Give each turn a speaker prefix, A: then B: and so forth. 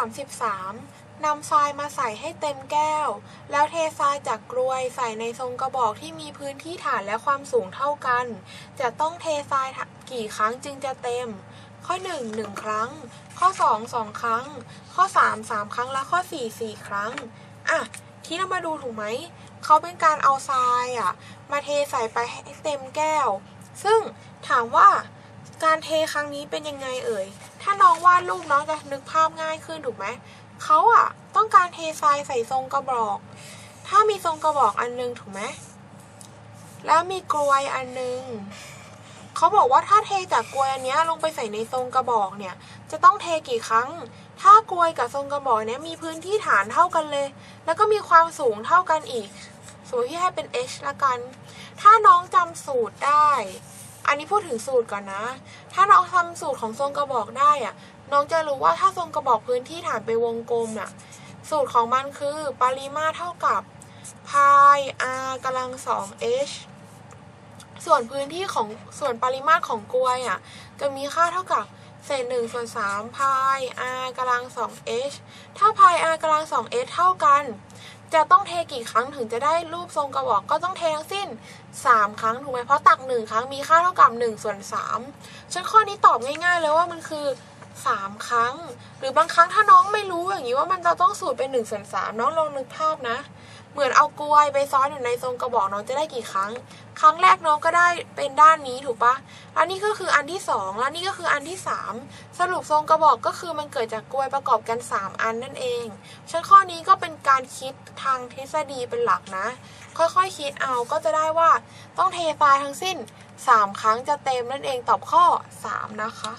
A: 33นำทรายมาใส่ให้เต็มแก้ว แล้วเททรายจากกรวยใส่ในทรงกระบอกที่มีพื้นที่ฐานและความสูงเท่ากัน จะต้องเททรายกี่ครั้งจึงจะเต็ม ข้อ 1 1 ครั้ง ข้อ 2 2 ครั้ง ข้อ 3 3 ครั้งและข้อ 4 4 ครั้ง อะ ที่เรามาดูถูกไหม เขาเป็นการเอาทรายอะ มาเทใส่ไปให้เต็มแก้ว ซึ่งถามว่าการเทครั้งนี้เป็นยังไงเอ่ย ถ้าน้องวาดรูปน้องจะนึกภาพง่ายขึ้นถูกไหมเขาอะต้องการเททรายใส่ทรงกระบอก ถ้ามีทรงกระบอกอันนึงถูกไหมแล้วมีกลวยอันนึงเขาบอกว่าถ้าเทจากกลวยอันเนี้ยลงไปใส่ในทรงกระบอกเนี่ย จะต้องเทกี่ครั้ง ถ้ากลวยกับทรงกระบอกเนี้ยมีพื้นที่ฐานเท่ากันเลย แล้วก็มีความสูงเท่ากันอีกสมมติที่ให้เป็น h ละกัน ถ้าน้องจำสูตรได้ อันนี้พูดถึงสูตรก่อนนะ ถ้าน้องทำสูตรของทรงกระบอกได้อะน้องจะรู้ว่าถ้าทรงกระบอกพื้นที่ฐานไปนวงกลมน่ะ สูตรของมันคือปริมาตรเท่ากับพาย r กำลังสอง h ส่วนพื้นที่ของส่วนปริมาตรของกลวยอะจะมีค่าเท่ากับเศษหนึ่งส่วนสามพาย r กำลังสอง h ถ้าพาย r กำลังสอง h เท่ากัน จะต้องเทกี่ครั้งถึงจะได้รูปทรงกระบอกก็ต้องเททั้งสิ้น 3 ครั้งถูกไหมเพราะตัก 1 ครั้งมีค่าเท่ากับ1ส่วน3ฉันข้อนี้ตอบง่ายๆเลยว่ามันคือ 3 ครั้ง หรือบางครั้งถ้าน้องไม่รู้อย่างนี้ว่ามันจะต้องสูตรเป็น1ส่วน3น้องลองนึกภาพนะ เหมือนเอากลวยไปซ้อนอยู่ในทรงกระบอกน้องจะได้กี่ครั้ง ครั้งแรกน้องก็ได้เป็นด้านนี้ถูกปะแล้วนี่ก็คืออันที่สองแล้วนี่ก็คืออันที่สามสรุปทรงกระบอกก็คือมันเกิดจากกลวยประกอบกัน 3 อันนั่นเองฉันข้อนี้ก็ การคิดทางทฤษฎีเป็นหลักนะ ค่อยๆคิดเอาก็จะได้ว่าต้องเททรายทั้งสิ้น 3 ครั้งจะเต็มนั่นเองตอบข้อ 3 นะคะ